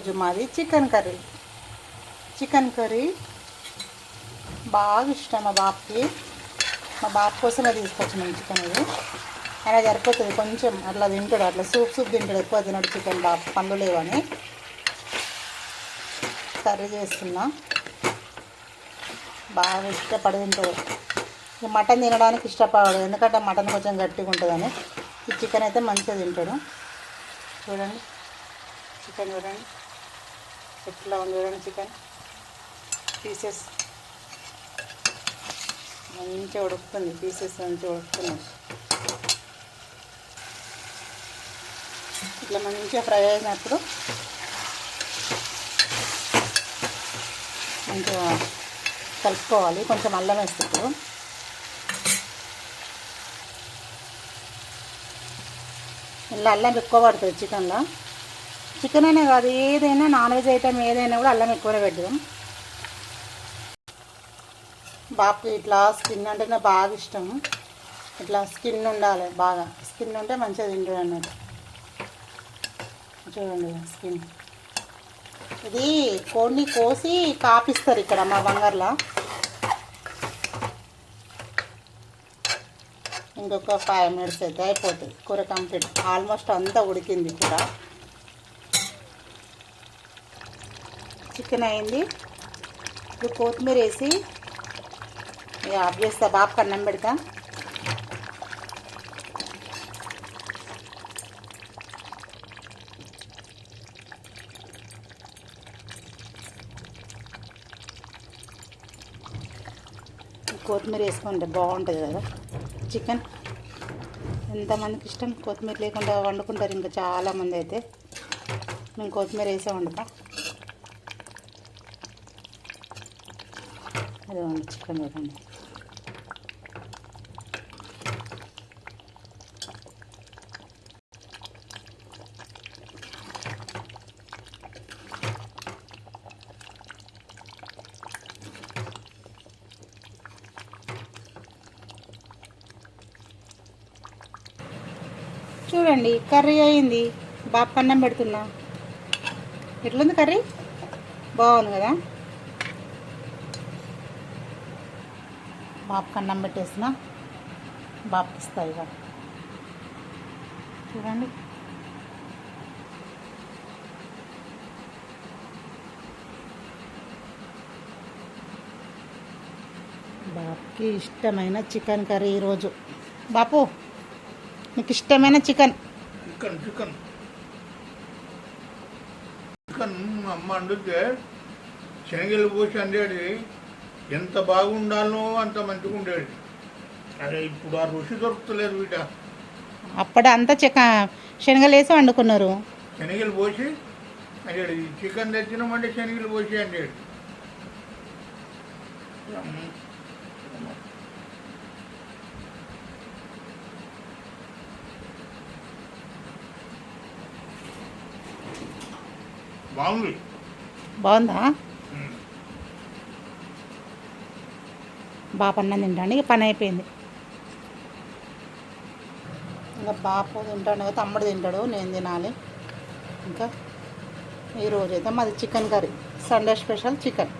ఈరోజు మాది chicken curry. Chicken curry బాగా ఇష్టం మా బాబుకి మా బాబు కోసమే తీసుకొచ్చినాం చికెన్ ఇది. ఆయన సరిపోతుంది కొంచెం అట్లా తింటాడు అట్లా సూప్ సూప్ తింటాడు ఎక్కువ తినడు చికెన్ బాబు పండ్లు లేవని. కర్రీ చేస్తున్నా. బాగా ఇష్టపడి తింటాడు. మటన్ తినడానికి ఇష్టపడదు ఎందుకంటే మటన్ కొంచెం గట్టిగా ఉంటుందని. ఈ చికెన్ అయితే మంచిగా తింటాడు. చూడండి. చికెన్ చూడండి. ఎట్లా ఉంది చూడండి చికెన్. పీసెస్. మంచిగా ఉడుకుతుంది పీసెస్ మంచిగా ఉడుకుతున్నాయి. ఇట్లా మంచిగా ఫ్రై అయినప్పుడు మంచిగా కలుపుకోవాలి కొంచెం అల్లం వేస్తుంది ఇలా అల్లం ఎక్కువ పడుతుంది చికెన్లో. చికెన్ అనే కాదు ఏదైనా నాన్ వెజ్ ఐటమ్ ఏదైనా కూడా అల్లం ఎక్కువనే పెడదాం. బాబుకి ఇట్లా స్కిన్ అంటేనే బాగా ఇష్టం. ఇట్లా స్కిన్ ఉండాలి బాగా. స్కిన్ ఉంటే మంచిగా తింటాడు అన్నట్టు చూడండి స్కిన్. ఇది కోడిని కోసి కాపిస్తారు ఇక్కడ మా బంగారులో. ఇంకొక ఫైవ్ మినిట్స్ అయితే అయిపోతుంది కూర కంప్లీట్ ఆల్మోస్ట్ అంతా ఉడికింది కూర చికెన్ అయింది. ఇప్పుడు కొత్తిమీర వేసి ఇక ఆఫ్ చేస్తా. బాబుకి అన్నం పెడతా. కొత్తిమీర వేసుకుంటే బాగుంటుంది కదా. చికెన్. ఎంతమందికి ఇష్టం? కొత్తిమీర లేకుండా వండుకుంటారు ఇంకా చాలామంది అయితే. మేము కొత్తిమీర వేసే వండుతాం. అదే చికెన్ చూడండి చూడండి కర్రీ అయింది. బాబు అన్నం పెడుతున్నా. ఎట్లుంది కర్రీ? బాగుంది కదా? బాబుకి అన్నం పెట్టేసిన. బాబుకి ఇస్తా ఇక చూడండి. బాబుకి ఇష్టమైన చికెన్ కర్రీ ఈరోజు. బాపు నీకు ఇష్టమైన చికెన్. Chicken chicken. చికెన్ అమ్మ వండితే శనగలు పోసి అండేది ఎంత బాగుండాలో అంత మంచిగా ఉండేది. అరే ఇప్పుడు ఆ రుచి దొరుకుతలేదు బిడ్డ. అప్పుడు అంతా చిక శనగలు వేసి వండుకున్నారు. శనగలు పోసి అండేది చికెన్ తెచ్చినామంటే శనగలు పోసి అండేది బాగుంది. బాగుందా? బాప అన్నం తింటాను ఇక పని అయిపోయింది. ఇంకా బాపు తింటాడు కదా తమ్ముడు తింటాడు నేను తినాలి. ఇంకా ఈరోజు అయితే మాది chicken curry. Sunday special chicken.